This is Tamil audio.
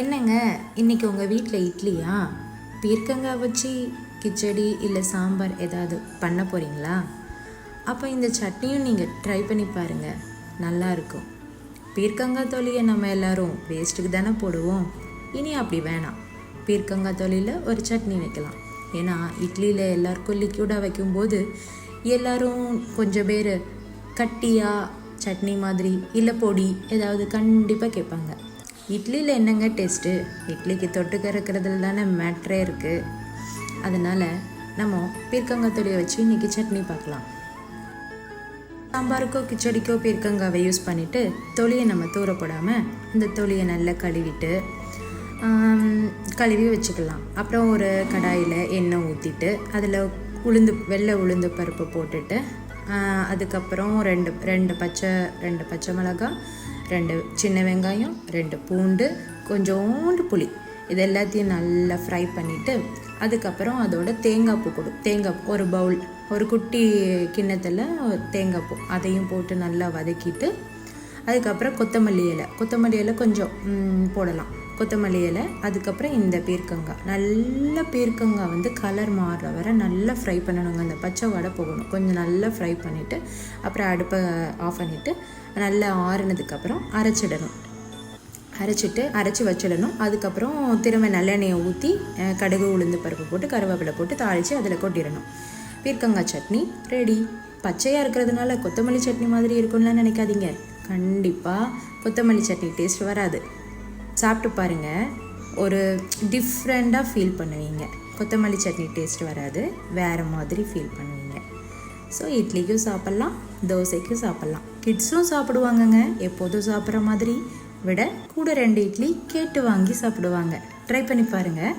என்னங்க இன்னைக்கு உங்கள் வீட்டில் இட்லியா? பீர்க்கங்காய் வச்சு கிச்சடி இல்லை சாம்பார் ஏதாவது பண்ண போகிறீங்களா அப்போ இந்த சட்னியும் நீங்கள் ட்ரை பண்ணி பாருங்கள் நல்லாயிருக்கும் பீர்க்கங்காய் தொலியை நம்ம எல்லாரும் வேஸ்ட்டுக்கு தானே போடுவோம். இனி அப்படி வேணாம். பீர்க்கங்காய் தொலியில் ஒரு சட்னி வைக்கலாம். ஏன்னா இட்லியில் எல்லாருக்கும் லிக்யூடாக வைக்கும்போது எல்லோரும் கொஞ்சம் பேர் கட்டியாக சட்னி மாதிரி இல்லை பொடி ஏதாவது கண்டிப்பாக கேட்பாங்க. இட்லியில் என்னங்க டேஸ்ட்டு இட்லிக்கு தொட்டுக்க இருக்கிறதுல தானே மேட்ரே இருக்குது அதனால் நம்ம பீர்க்கங்காய் தொலியை வச்சு இன்றைக்கி சட்னி பார்க்கலாம். சாம்பாருக்கோ கிச்சடிக்கோ பீர்க்கங்காவை யூஸ் பண்ணிவிட்டு தொலியை நம்ம தூரப்படாமல் இந்த தொலியை நல்லா கழுவிட்டு கழுவி வச்சுக்கலாம். அப்புறம் ஒரு கடாயில் எண்ணெய் ஊற்றிட்டு அதில் உளுந்து வெள்ளை உளுந்து பருப்பு போட்டுட்டு அதுக்கப்புறம் ரெண்டு ரெண்டு பச்சை ரெண்டு பச்சை மிளகாய் ரெண்டு சின்ன வெங்காயம் ரெண்டு பூண்டு கொஞ்சோண்டு புளி. இது எல்லாத்தையும் நல்லா ஃப்ரை பண்ணிவிட்டு அதுக்கப்புறம் அதோட தேங்காய் பூ கொடு. தேங்காய் பூ, ஒரு பவுல் ஒரு குட்டி கிண்ணத்தில் தேங்காய் பூ. அதையும் போட்டு நல்லா வதக்கிட்டு அதுக்கப்புறம் கொத்தமல்லி இலை. கொத்தமல்லி இலை கொஞ்சம் போடலாம். கொத்தமல்லி இலை அதுக்கப்புறம் இந்த பீர்க்கங்காய் நல்ல பீர்க்கங்காய் வந்து கலர் மாறுற வரை நல்லா ஃப்ரை பண்ணணுங்க. அந்த பச்சை வடை போகணும். கொஞ்சம் நல்லா ஃப்ரை பண்ணிவிட்டு அப்புறம் அடுப்பை ஆஃப் பண்ணிவிட்டு நல்லா ஆறுனதுக்கப்புறம் அரைச்சிடணும். அரைச்சிட்டு அரைச்சி வச்சிடணும். அதுக்கப்புறம் திரும்ப நல்லெண்ணெயை ஊற்றி கடுகு உளுந்து பருப்பு போட்டு கருவேப்பிலை போட்டு தாளித்து அதில் கொட்டிடணும். பீர்க்கங்காய் சட்னி ரெடி. பச்சையாக இருக்கிறதுனால கொத்தமல்லி சட்னி மாதிரி இருக்கும்லாம் நினைக்காதீங்க. கண்டிப்பாக கொத்தமல்லி சட்னி டேஸ்ட் வராது. சாப்பிட்டு பாருங்கள் ஒரு டிஃப்ரெண்ட்டாக ஃபீல் பண்ணுவீங்க. கொத்தமல்லி சட்னி டேஸ்ட் வராது. வேறு மாதிரி ஃபீல் பண்ணுவீங்க. ஸோ இட்லிக்கும் சாப்பிட்லாம் தோசைக்கும் சாப்பிட்லாம். கிட்ஸும் சாப்பிடுவாங்கங்க. எப்போதும் சாப்பிட்ற மாதிரி. விட கூட ரெண்டு இட்லி கேட்டு வாங்கி சாப்பிடுவாங்க. ட்ரை பண்ணி பாருங்கள்